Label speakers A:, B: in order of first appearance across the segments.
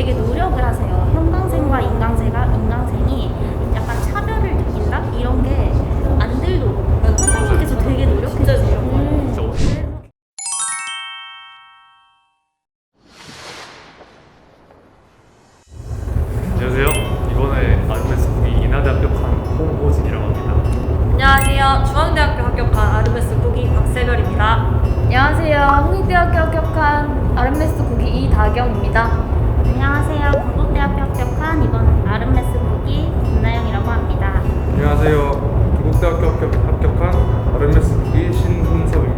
A: 되게 노력을 하세요. 형광생과 인강생가 인강생이 약간 차별을 느낀다 이런 게 안 들도록 선생님께서 되게 노력해 주세요. 음.
B: 진짜 어려워. 안녕하세요. 이번에 아르메스 북이 인하대 합격한 홍호진이라고 합니다.
C: 안녕하세요. 중앙대학교 합격한 아르메스 국기 박세별입니다.
D: 안녕하세요. 홍익대학교 합격한 RMS 국기 이다경입니다.
A: 안녕하세요. 건국대학교 합격한 이번 아름메스 부기 김나영이라고 합니다.
E: 안녕하세요. 합격, 합격한 RMS 국기 신훈섭입니다.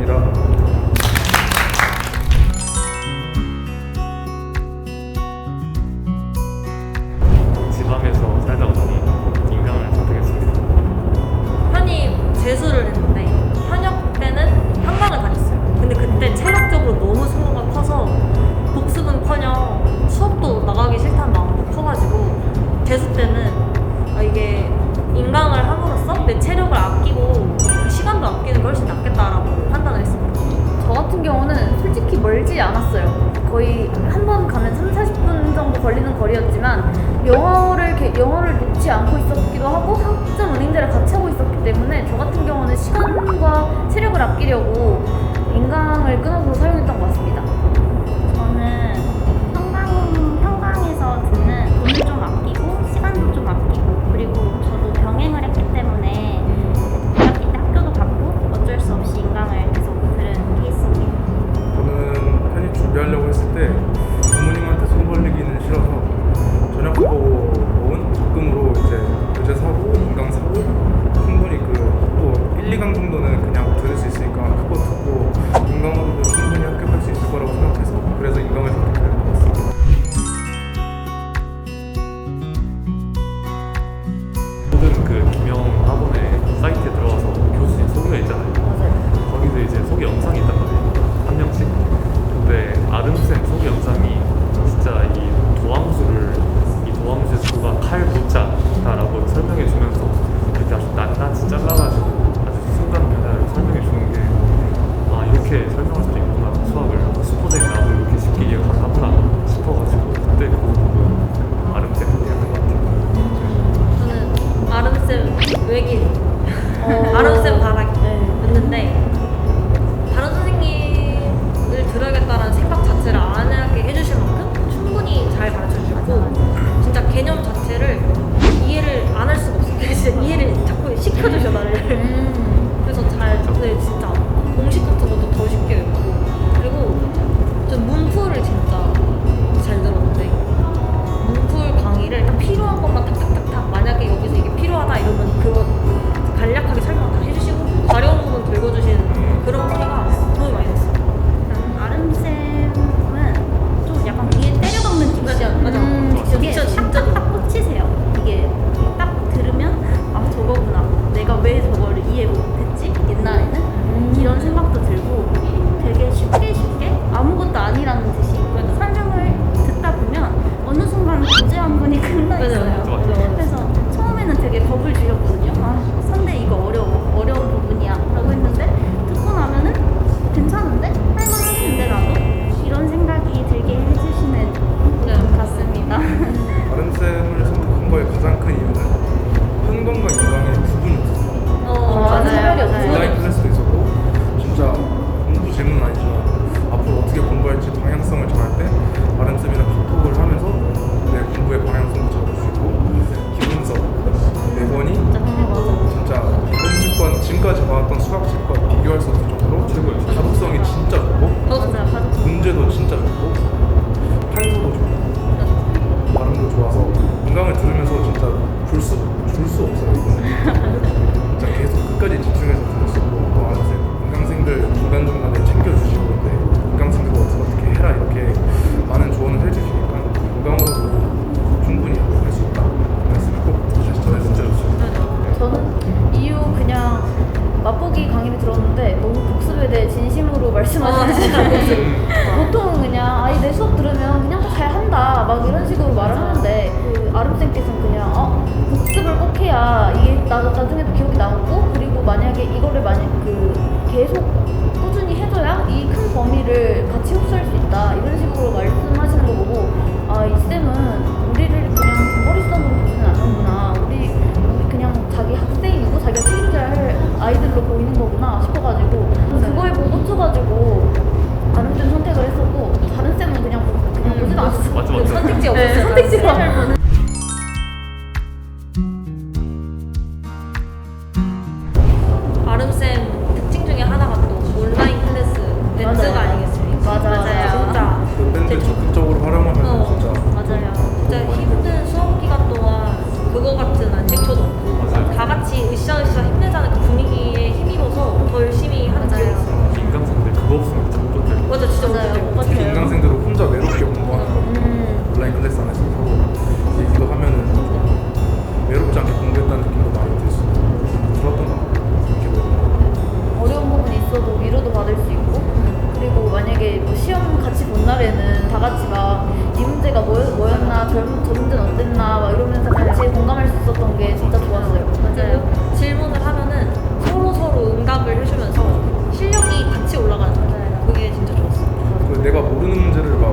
C: 재수 때는 아 이게 인강을 함으로써 내 체력을 아끼고 그 시간도 아끼는 게 훨씬 낫겠다라고 판단을 했습니다.
D: 저 같은 경우는 솔직히 멀지 않았어요. 거의 한 번 가면 3, 40분 정도 걸리는 거리였지만 영어를 게- 영어를 놓지 않고 있었기도 하고 학점 은행제를 같이 하고 있었기 때문에 저 같은 경우는 시간과 체력을 아끼려고 인강을 끊어서 사용했던 것 같습니다.
A: 저는 형광, 형광에서 듣는 시간도 좀 아끼고 그리고 저도 병행을 했기 때문에 대학교 때 학교도 갔고 어쩔 수 없이 인강을 계속 들은 케이스입니다.
E: 저는 편입 준비하려고 했을 때 이제
B: 소개 영상이 있단 말이에요. 한 명씩. 근데 아름쌤 소개 영상이 진짜 이 도함수를 이 도함수의 수가 칼 도자다라고 설명해 주면서 이렇게 아주 낱낱이 잘라가지고
E: 책과 비교할 수 없을 정도로 최고의 가독성이 진짜 좋고
A: 맞아요. 가족
E: 문제도 진짜 좋고 판서도 좋고 발음도 좋아서 인강을 들으면서 진짜 줄수 줄수 없어요 이거는 진짜 계속 끝까지 집중해서 들을 수 있고 또 알아서 인강생들 중간 중간에 챙겨주시고 근데 인강생들 어떻게 해라 이렇게
D: 나중에도 기억이 남고 그리고 만약에 이거를 만약 그 계속 꾸준히 해줘야 이 큰 범위를 같이 흡수할 수 있다. 이런 식으로 말씀하시는 거 보고 아 이 쌤은 우리를 그냥 머리썸으로 보지는 않는구나. 우리 그냥 자기 학생이고 자기가 책임져야
C: 할 아이들로 보이는 거구나
E: 싶어가지고 그거에 보고 꽂혀가지고 다른 쌤 선택을 했었고 다른 쌤은
C: 그냥 뭐,
E: 그냥 보지도 않았어. 선택지 없었어 선택지가 네, 같이 으쌰으쌰 힘내자는 그
A: 분위기에 힘입어서 더 열심히 하는 기억이 있어요. 인강생들
B: 그거 없으면 못 버텨
C: 맞아 진짜 맞아요. 못
A: 버텨요? 특히 인강생들은 혼자 외롭게 공부하는 거. 음. 온라인 클래스 안에서 서로 얘기도 하면은 좀 외롭지 않게 공부했다는 느낌도 많이 들수 들었던 것 같아요. 어려운 부분이 있어도
C: 위로도
B: 받을
C: 수 있고.
E: 만약에 뭐 시험 같이 본 날에는 다 같이 막 이 문제가 뭐,
D: 뭐였나 저, 저 문제는
C: 어땠나 막 이러면서 같이
D: 공감할 수
A: 있었던 게 진짜 좋았어요. 맞아요. 질문을 하면은 서로 서로
C: 응답을 해주면서 실력이 같이
D: 올라가는 거잖아요. 그게 진짜 좋았어요. 내가 모르는 문제를 막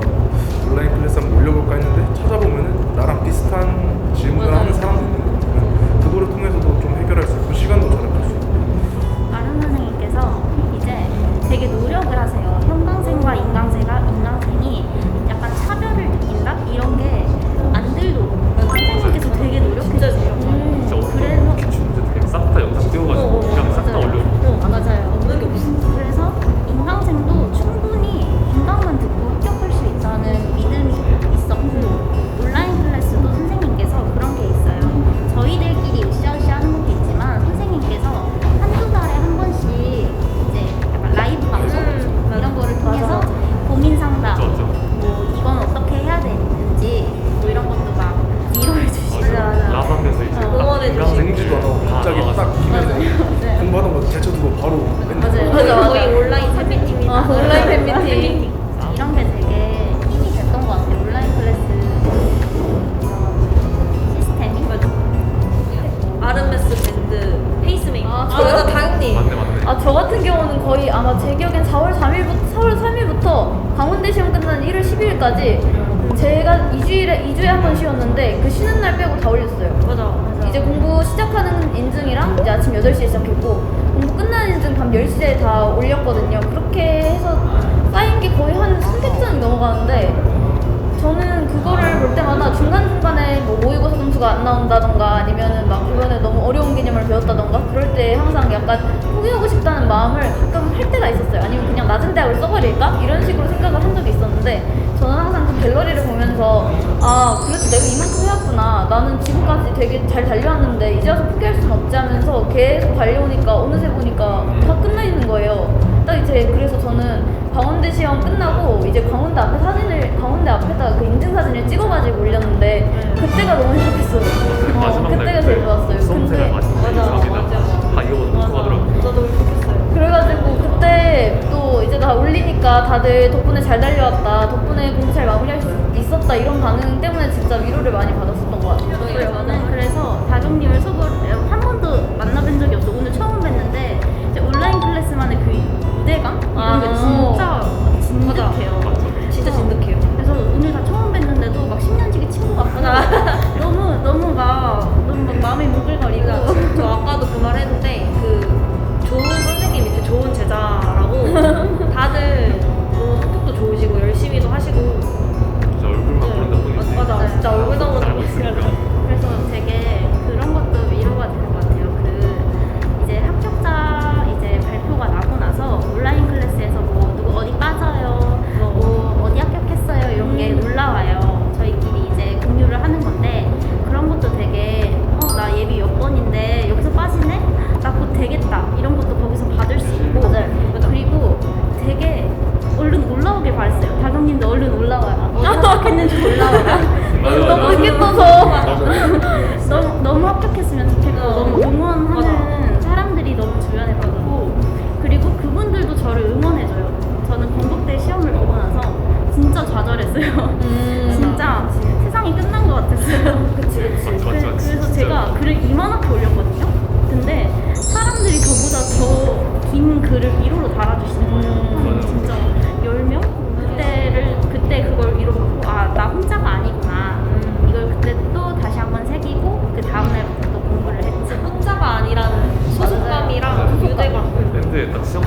D: 1월 10일까지 제가 2주일에, 2주에 한 번 쉬었는데 그 쉬는 날 빼고 다 올렸어요.
C: 맞아.
D: 이제 공부 시작하는 인증이랑 이제 아침 8시에 시작했고 공부 끝나는 인증 밤 10시에 다 올렸거든요. 그렇게 해서 쌓인 게 거의 한 300장이 넘어가는데 저는 그거를 볼 때마다 중간중간에 뭐 모의고사 점수가 안 나온다던가 아니면은 막 이번에 너무 어려운 개념을 배웠다던가 그럴 때 항상 약간 포기하고 싶다는 마음을 가끔 할 때가 있었어요. 아니면 그냥 낮은 대학을 써버릴까? 이런 식으로 생각을 한 적이 있었는 되게 잘 달려왔는데 이제 와서 포기할 수는 없지 하면서 계속 달려오니까 어느새 보니까 다 끝나 있는 거예요. 딱 이제 그래서 저는 강원대 시험 끝나고 이제 강원대 앞에 사진을 강원대 앞에다가 그 인증 사진을 찍어가지고 올렸는데 그때가 너무 행복했어요. 어,
B: 마지막
D: 그때가
B: 날
D: 제일 좋았어요.
B: 수험생활
D: 근데
B: 마지막 날
C: 맞아. 맞아.
B: 다 이거 못하더라고.
C: 저도 그렇겠어요.
D: 그래가지고 그때 또 이제 다 올리니까 다들 덕분에 잘 달려왔다, 덕분에 공부 잘 마무리할 수 있었다 이런 반응 때문에 진짜 위로를 많이 받았었던 것 같아요.
A: 저는 다종님을 속을 한 번도 만나뵌 적이 없어. 오늘 처음 뵀는데 이제 온라인 클래스만의
D: 그치 그치.
B: 맞지, 맞지,
A: 그,
B: 맞지.
A: 래서
B: 진짜.
A: 제가 글을 이만하게 올렸거든요. 근데 사람들이 저보다 더 긴 글을 위로로 달아주시는 거예요. 한
B: 맞아.
A: 진짜 10명? 그때를, 그때 그걸 위로 받고, 아, 나 혼자가 아니구나. 이걸 그때 또 다시 한번 새기고, 그 다음날부터 또 공부를 했지.
C: 혼자가 아니라는 소속감이랑. 유대감
B: 밴드에 딱 시험